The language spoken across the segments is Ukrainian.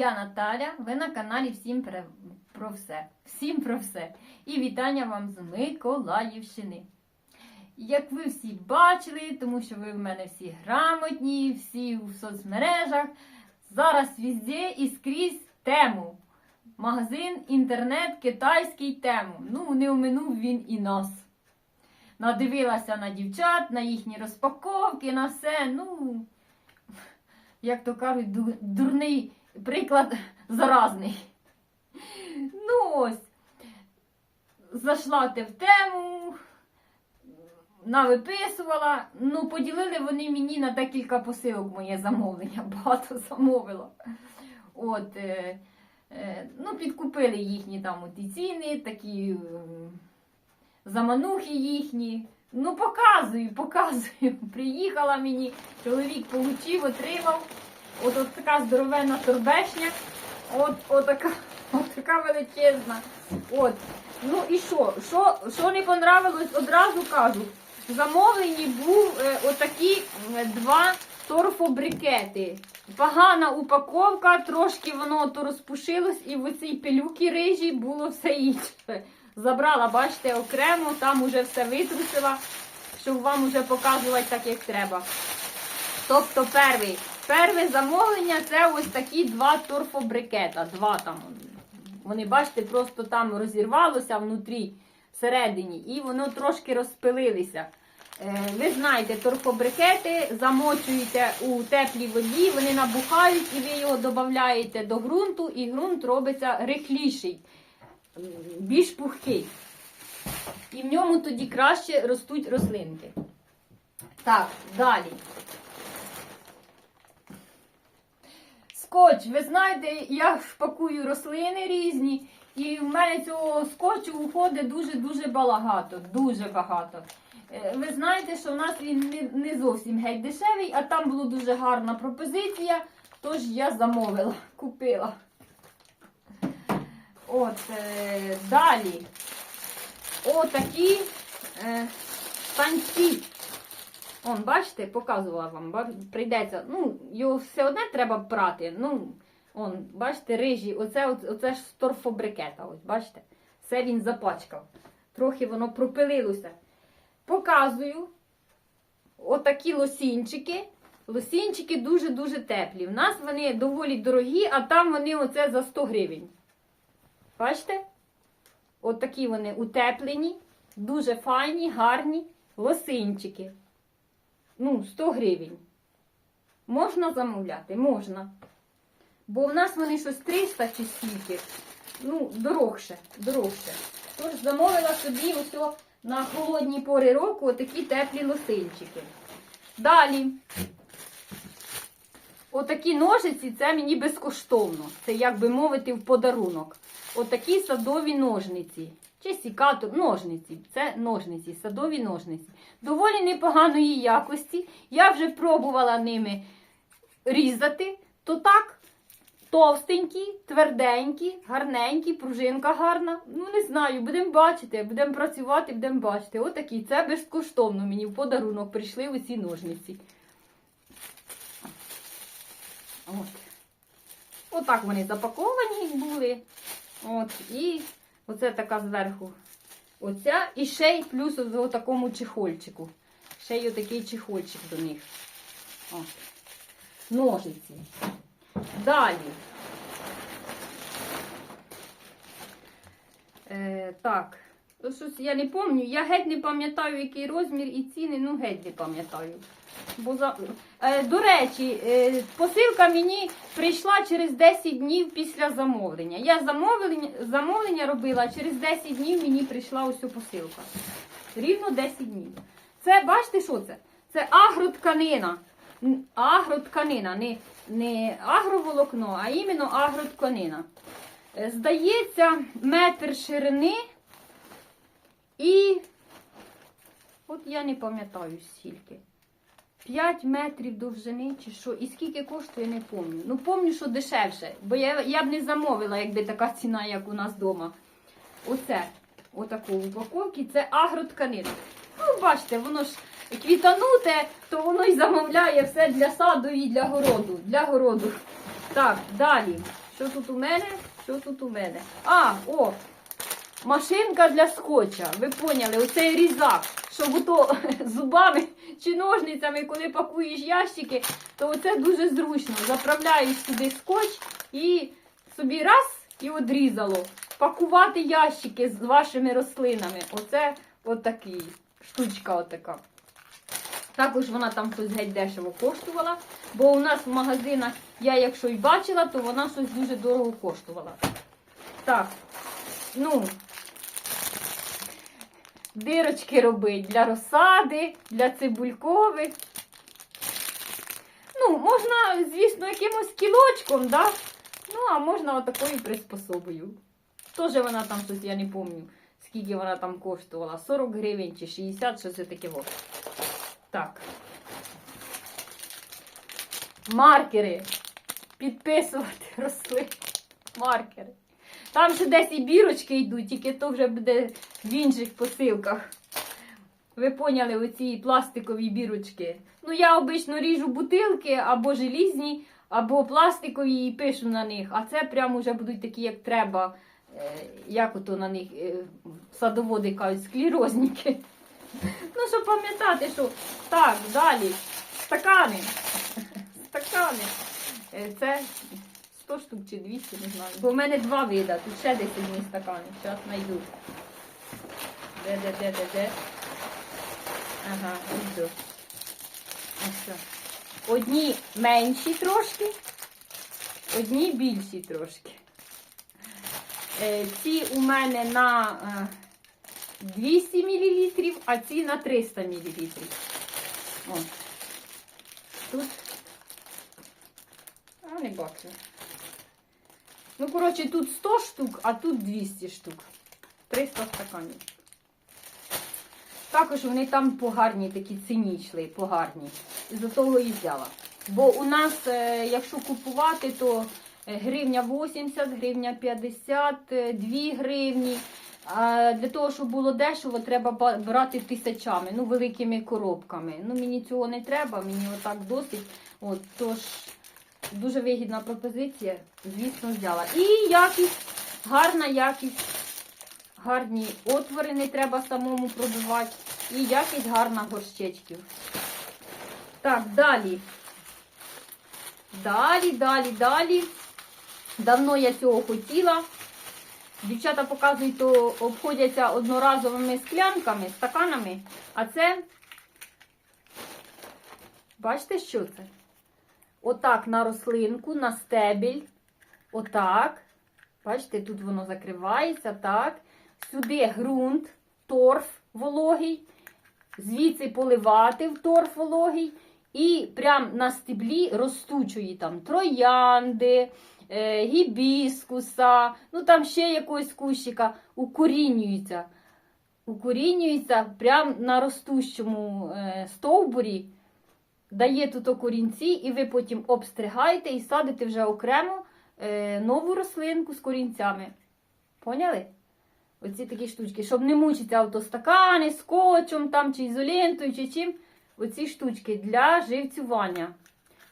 Я Наталя, ви на каналі Всім про, все. Всім про все. І вітання вам з Миколаївщини. Як ви всі бачили, тому що ви в мене всі грамотні, всі в соцмережах. Зараз везде і скрізь тему. Магазин, інтернет, китайський тему. Ну, не оминув він і нас. Надивилася на дівчат, на їхні розпаковки, на все. Ну, як то кажуть, дурний приклад заразний. Ну ось. Зайшла ти в тему, навиписувала. Ну, поділили вони мені на декілька посилок моє замовлення. Багато замовила. От, е, е, ну, підкупили їхні там от ціни, такі е, заманухи їхні. Ну, показую, показую. Приїхала мені, чоловік получив, отримав. От, от така здоровенна торбешня. От, от така, от така величезна. От. Ну і що? Що, що не понравилось, одразу кажу. В замовленні був е, отакі е, два торфобрикети. Погана упаковка, трошки воно то розпушилось, і в цій пилюки рижі було все інше. Забрала, бачите, окремо, там уже все витрусила, щоб вам уже показувати так, як треба. Тобто, перший, перше замовлення це ось такі два торфобрикета. Два там. Вони, бачите, просто там розірвалося внутрі, всередині, і воно трошки розпилилися. Е, Ви знаєте, торфобрикети замочуєте у теплій воді, вони набухають, і ви його додаєте до ґрунту, і ґрунт робиться рихліший, більш пухкий. І в ньому тоді краще ростуть рослинки. Так, далі. Скотч, ви знаєте, я шпакую рослини різні, і в мене цього скотчу уходить дуже-дуже багато. Дуже багато. Е, Ви знаєте, що в нас він не, не зовсім геть дешевий, а там була дуже гарна пропозиція, тож я замовила, купила. От, е, далі. Отакі е, штанці. Он, бачите, показувала вам, прийдеться. Ну, його все одне треба прати. Ну, он, бачите, рижі, оце, оце ж з торфобрикета, ось, бачите? Все він запачкав. Трохи воно пропилилося. Показую отакі лосінчики. Лосінчики дуже-дуже теплі. В нас вони доволі дорогі, а там вони оце за 100 гривень. Бачите? Отакі вони утеплені, дуже файні, гарні лосинчики. Ну, 100 гривень. Можна замовляти? Можна. Бо в нас вони щось 300 чи скільки. Ну, дорогше, дорогше. Тож замовила собі ось на холодні пори року отакі теплі лосинчики. Далі. Отакі ножиці це мені безкоштовно. Це, як би мовити, в подарунок. Отакі садові ножниці. Чи сікатор, ножниці. Це ножниці, садові ножниці. Доволі непоганої якості. Я вже пробувала ними різати. То так, товстенькі, тверденькі, гарненькі, пружинка гарна. Ну, не знаю, будемо бачити, будемо працювати, будемо бачити. Отакі. Це безкоштовно мені в подарунок прийшли оці ножниці. От. Отак вони запаковані були. От. І оце така зверху. Оця і ще й плюс в такому чехольчику. Ще й отакий чехольчик до них. О. Ножиці. Далі. Е, так. Щось я не пам'ятаю. Я геть не пам'ятаю, який розмір і ціни, ну геть не пам'ятаю. Бо за... е, до речі, е, посилка мені прийшла через 10 днів після замовлення. Я замовлення, замовлення робила, через 10 днів мені прийшла ось посилка. Рівно 10 днів. Це, бачите, що це? Це агротканина. Агротканина, не, не агроволокно, а іменно агротканина. Е, Здається, метр ширини і. От я не пам'ятаю скільки. 5 метрів довжини чи що. І скільки коштує, не пам'ятаю. Ну, пам'ятаю, що дешевше. Бо я, я б не замовила, якби така ціна, як у нас вдома. Оце. Отаку упаковки. Це агротканина. Ну, бачите, воно ж квітануте, то воно й замовляє все для саду і для городу. Для городу. Так, далі. Що тут у мене? Що тут у мене? А, о! Машинка для скотча. Ви поняли, оцей різак. Щоб ото зубами чи ножницями, коли пакуєш ящики, то оце дуже зручно. Заправляєш туди скотч і собі раз і одрізало. Пакувати ящики з вашими рослинами. Оце отакий. Штучка отака. Також вона там щось геть дешево коштувала, бо у нас в магазинах, я якщо й бачила, то вона щось дуже дорого коштувала. Так, ну, дирочки робить для розсади, для цибулькових. Ну, можна, звісно, якимось кілочком, да? ну, а можна отакою приспособою. Теж вона там щось, я не пам'ятаю, скільки вона там коштувала. 40 гривень чи 60, щось таке. во. Так. Маркери. Підписувати рослини. Маркери. Там ще десь і бірочки йдуть, тільки то вже буде в інших посилках. Ви поняли оці пластикові бірочки. Ну, я обично ріжу бутилки або желізні, або пластикові і пишу на них. А це прямо вже будуть такі, як треба. Е, Як ото на них е, садоводи кажуть, склерозніки. Ну, щоб пам'ятати, що так, далі. Стакани. Стакани. Е, Це 100 штук чи 200, не знаю. Бо в мене два вида. Тут ще десь одні стакани. Зараз знайду. Де, де, де, де, де. Ага. Що. Одні менші трошки, одні більші трошки. Е, Ці у мене на е, 200 мл, а ці на 300 мл. Тут. А, не бачу. Ну, коротше, тут 100 штук, а тут 200 штук. 300 стаканів. Також вони там погарні, такі ціні йшли, погарні. З-за того і взяла. Бо у нас, е, якщо купувати, то е, гривня 80, гривня 50, е, 2 гривні. А для того, щоб було дешево, треба брати тисячами, ну, великими коробками. Ну, мені цього не треба, мені отак досить. От, тож, дуже вигідна пропозиція, звісно, взяла. І якість, гарна якість, гарні отвори, не треба самому пробивати. І якість гарна горщечків. Так, далі. Далі, далі, далі. Давно я цього хотіла. Дівчата показують, то обходяться одноразовими склянками, стаканами. А це, бачите, що це? Отак на рослинку, на стебель. Отак. Бачите, тут воно закривається, так. Сюди ґрунт, торф вологий. Звідси поливати в торф вологий. І прям на стеблі ростучої там троянди, е, гібіскуса, ну там ще якогось кущика, укорінюються. Укорінюються прямо на ростущому е, стовбурі, дає тут корінці, і ви потім обстригаєте і садите вже окремо е, нову рослинку з корінцями. Поняли? Оці такі штучки, щоб не мучитися автостакани, скотчем там, чи ізолентою, чи чим. Оці штучки для живцювання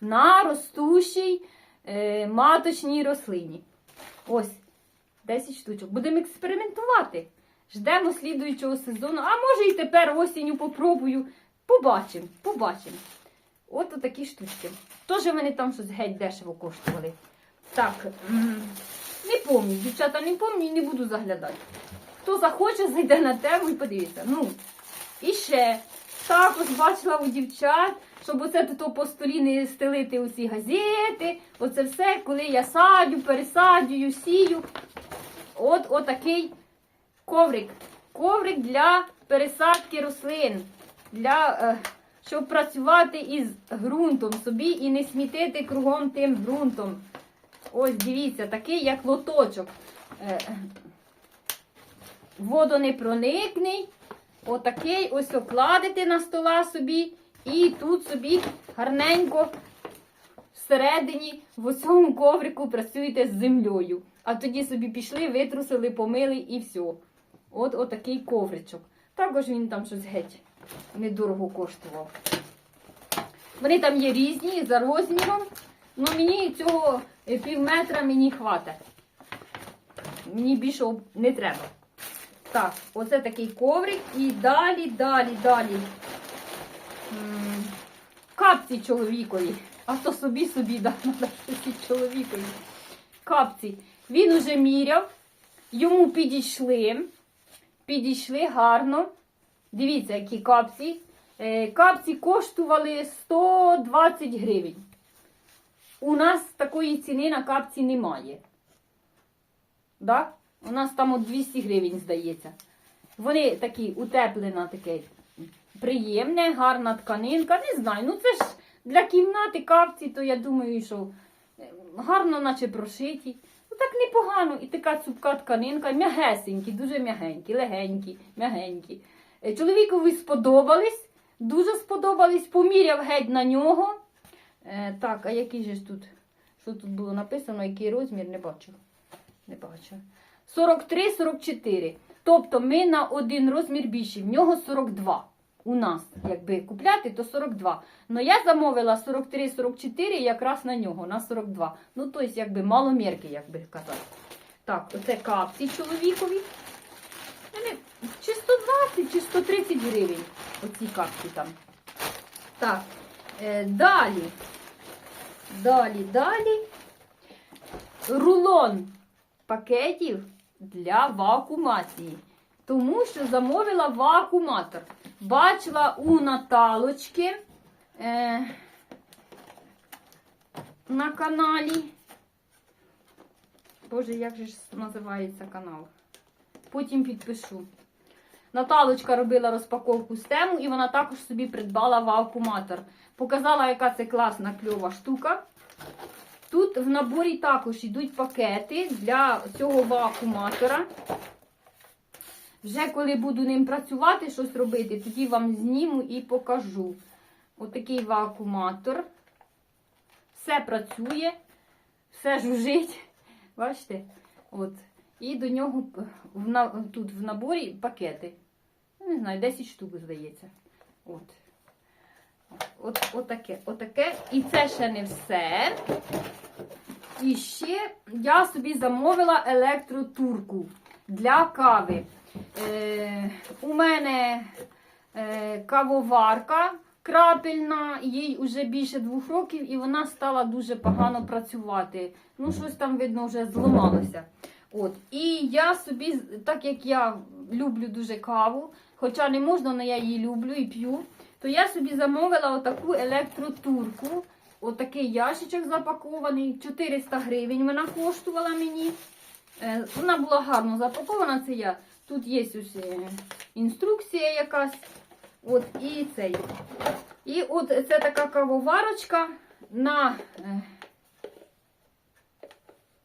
на ростущій е, маточній рослині. Ось 10 штучок. Будемо експериментувати. Ждемо слідуючого сезону. А може і тепер осінню попробую. Побачимо, побачимо. От такі штучки. Теж вони там щось геть дешево коштували. Так, не пам'ятаю, дівчата, не пам'ятаю і не буду заглядати. Хто захоче, зайде на тему і подивиться. Ну, і ще. Також бачила у дівчат, щоб оце тут по столі не стелити усі газети. Оце все, коли я садю, пересаджую, сію. От отакий коврик. Коврик для пересадки рослин. Для, е, щоб працювати із ґрунтом собі і не смітити кругом тим ґрунтом. Ось дивіться, такий як лоточок. Е, водонепроникний. Отакий ось окладете на стола собі, і тут собі гарненько всередині в цьому коврику працюєте з землею. А тоді собі пішли, витрусили, помили і все. От отакий ковричок. Також він там щось геть недорого коштував. Вони там є різні за розміром. Ну мені цього е, пів метра мені хватить. Мені більше не треба. Так, оце такий коврик. І далі, далі, далі. Капці чоловікові. А то собі собі да, чоловікові. Капці. Він уже міряв, йому підійшли. Підійшли гарно. Дивіться, які капці. Е, Капці коштували 120 гривень. У нас такої ціни на капці немає. Да? У нас там от 200 гривень, здається. Вони такі утеплена, таке приємне, гарна тканинка. Не знаю, ну це ж для кімнати капці, то я думаю, що е, гарно, наче прошиті. Ну так непогано. І така цупка тканинка, м'ягесенькі, дуже м'ягенькі, легенькі, м'ягенькі. Е, чоловікові сподобались, дуже сподобались, поміряв геть на нього. Е, так, а який же тут? Що тут було написано, який розмір, не бачу. Не бачу. 43-44. Тобто ми на один розмір більші. В нього 42. У нас, якби купляти, то 42. Ну я замовила 43-44 якраз на нього, на 42. Ну, тобто, якби маломірки, як би казати. Так, оце капці чоловікові. Вони Чисто 115 чи 130 гривень. Оці капці там. Так, е, далі. Далі, далі. Рулон пакетів для вакуумації. Тому що замовила вакууматор. Бачила у Наталочки е, на каналі. Боже, як же ж називається канал? Потім підпишу. Наталочка робила розпаковку з тему і вона також собі придбала вакууматор. Показала, яка це класна кльова штука. Тут в наборі також йдуть пакети для цього вакууматора. Вже коли буду ним працювати, щось робити, тоді вам зніму і покажу. Отакий вакууматор. Все працює, все жужить. Бачите? От. І до нього тут в наборі пакети. Ну, Не знаю, 10 штук, здається. От. От, отаке, отаке. І це ще не все. І ще я собі замовила електротурку для кави. Е, у мене е, кавоварка крапельна, їй вже більше двох років, і вона стала дуже погано працювати. Ну, щось там, видно, вже зламалося. От. І я собі, так як я люблю дуже каву, хоча не можна, але я її люблю і п'ю, то я собі замовила отаку електротурку. Отакий ящичок запакований, 400 гривень вона коштувала мені. Е, Вона була гарно запакована, це я. Тут є ось е, інструкція якась. От, і цей. І от це така кавоварочка на, е,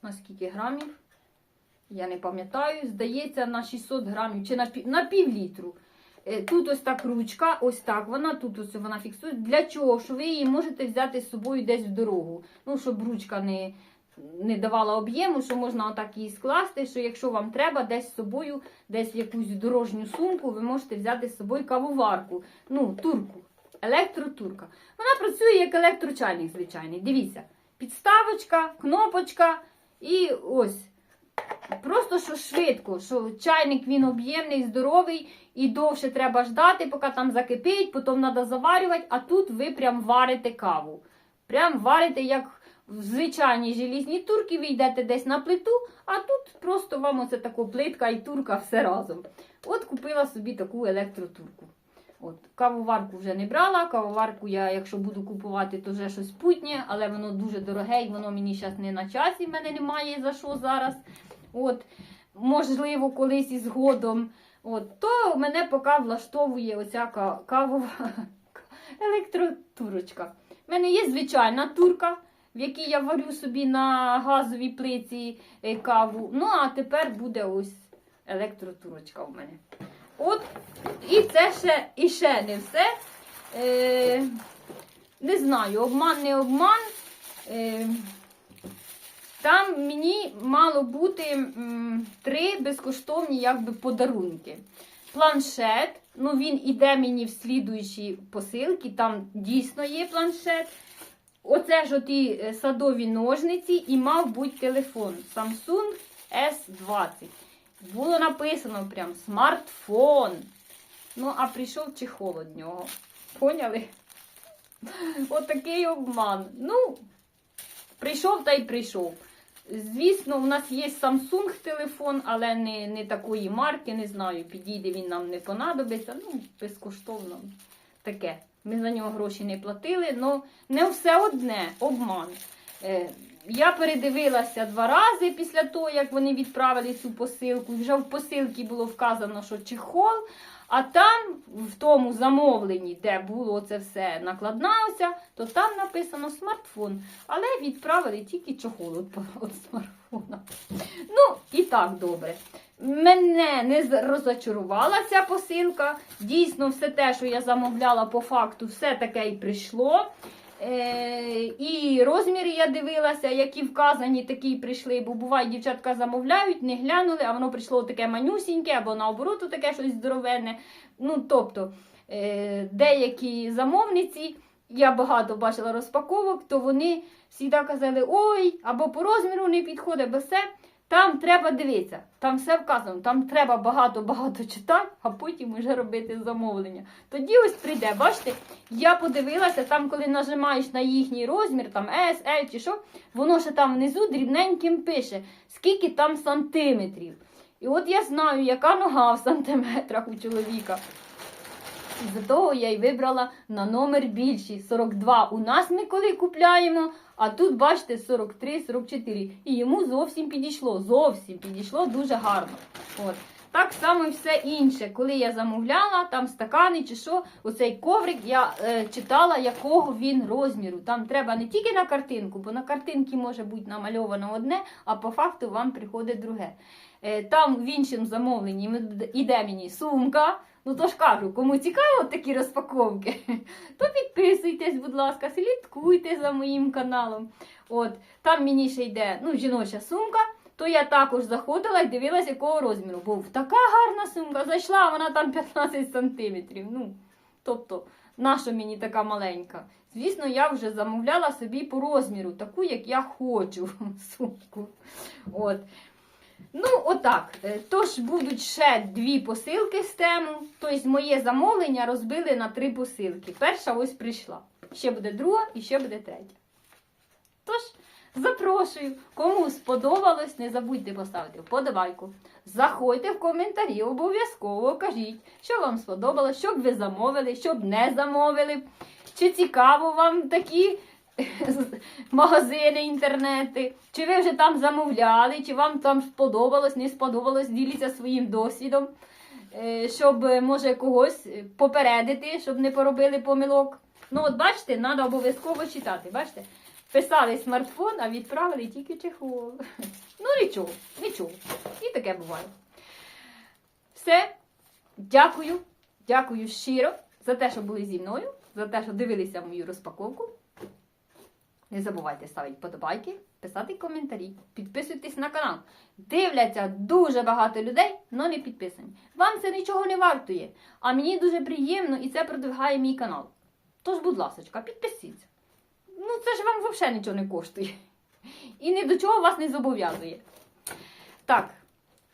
на скільки грамів? Я не пам'ятаю, здається, на 600 грамів чи на, пів- на пів літру. Е, Тут ось так ручка, ось так вона, тут ось вона фіксує. Для чого? Що ви її можете взяти з собою десь в дорогу. Ну, щоб ручка не, не давала об'єму, що можна отак її скласти, що якщо вам треба десь з собою, десь якусь дорожню сумку, ви можете взяти з собою кавоварку. Ну, турку, електротурка. Вона працює як електрочайник звичайний. Дивіться, підставочка, кнопочка і ось. Просто що швидко, що чайник він об'ємний, здоровий і довше треба ждати, поки там закипить, потім треба заварювати, а тут ви прям варите каву. Прям варите, як в звичайній желізній турці, ви йдете десь на плиту, а тут просто вам оце така плитка і турка все разом. От купила собі таку електротурку. От, Кавоварку вже не брала, кавоварку я, якщо буду купувати, то вже щось путнє, але воно дуже дороге і воно мені зараз не на часі, в мене немає за що зараз. От, можливо, колись із згодом. От, то мене поки влаштовує оця ка- кавова електротурочка. У мене є звичайна турка, в якій я варю собі на газовій плиці е, каву. Ну, а тепер буде ось електротурочка у мене. От, і це ще, і ще не все. Е, не знаю, обман, не обман. Е, там мені мало бути м, три безкоштовні якби, подарунки. Планшет, ну він іде мені в слідуючі посилки, там дійсно є планшет. оце ж оті е, садові ножниці і мав бути телефон Samsung S20. Було написано прям смартфон. Ну, а прийшов чехол від нього. Поняли? Отакий обман. Ну, прийшов та й прийшов. Звісно, у нас є Samsung телефон, але не, не такої марки, не знаю, підійде він нам не понадобиться. Ну, безкоштовно таке. Ми за нього гроші не платили, але не все одне обман. Я передивилася два рази після того, як вони відправили цю посилку. Вже в посилці було вказано, що чехол, а там, в тому замовленні, де було це все накладна оця, то там написано смартфон. Але відправили тільки чохол від смартфона. Ну, і так добре. Мене не розочарувала ця посилка. Дійсно, все те, що я замовляла по факту, все таке і прийшло. Е, і розміри я дивилася, які вказані, такі прийшли. Бо буває, дівчатка замовляють, не глянули, а воно прийшло таке манюсіньке, або наоборот таке щось здоровенне. Ну, тобто, е, деякі замовниці, я багато бачила розпаковок, то вони завжди казали, ой, або по розміру не підходить, бо все. Там треба дивитися, там все вказано, там треба багато-багато читати, а потім вже робити замовлення. Тоді ось прийде, бачите, я подивилася, там, коли нажимаєш на їхній розмір, там S, L чи що, воно ще там внизу дрібненьким пише, скільки там сантиметрів. І от я знаю, яка нога в сантиметрах у чоловіка. І за того я й вибрала на номер більший. 42 у нас ми коли купляємо, а тут, бачите, 43, 44. І йому зовсім підійшло. Зовсім підійшло дуже гарно. От. Так само і все інше. Коли я замовляла, там стакани чи що, оцей коврик я е, читала, якого він розміру. Там треба не тільки на картинку, бо на картинці може бути намальовано одне, а по факту вам приходить друге. Е, там в іншому замовленні іде мені сумка. Ну то ж кажу, кому цікаво такі розпаковки, то підписуйтесь, будь ласка, слідкуйте за моїм каналом. От, там мені ще йде ну, жіноча сумка, то я також заходила і дивилася, якого розміру. Був така гарна сумка, зайшла, вона там 15 сантиметрів. Ну, тобто, наша мені така маленька. Звісно, я вже замовляла собі по розміру, таку, як я хочу сумку. От. Ну, отак. Е, Тож будуть ще дві посилки з тему. Тобто моє замовлення розбили на три посилки. Перша ось прийшла. Ще буде друга і ще буде третя. Тож, запрошую. Кому сподобалось, не забудьте поставити вподобайку. Заходьте в коментарі, обов'язково кажіть, що вам сподобалось, щоб ви замовили, щоб не замовили. Чи цікаво вам такі магазини, інтернети, чи ви вже там замовляли, чи вам там сподобалось, не сподобалось, діліться своїм досвідом, е, щоб може когось попередити, щоб не поробили помилок. Ну, от бачите, треба обов'язково читати. Бачите? Писали смартфон, а відправили тільки чехол. Ну, нічого, нічого. І таке буває. Все. Дякую. Дякую щиро за те, що були зі мною, за те, що дивилися мою розпаковку. Не забувайте ставити подобайки, писати коментарі, підписуйтесь на канал. Дивляться дуже багато людей, але не підписані. Вам це нічого не вартує, а мені дуже приємно і це продвигає мій канал. Тож, будь ласка, підпишіться. Ну, це ж вам взагалі нічого не коштує. І ні до чого вас не зобов'язує. Так,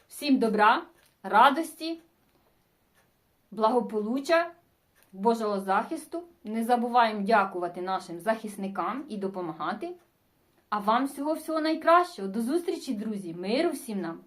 всім добра, радості, благополуччя. Божого захисту. Не забуваємо дякувати нашим захисникам і допомагати. А вам всього всього найкращого. До зустрічі, друзі! Миру всім нам!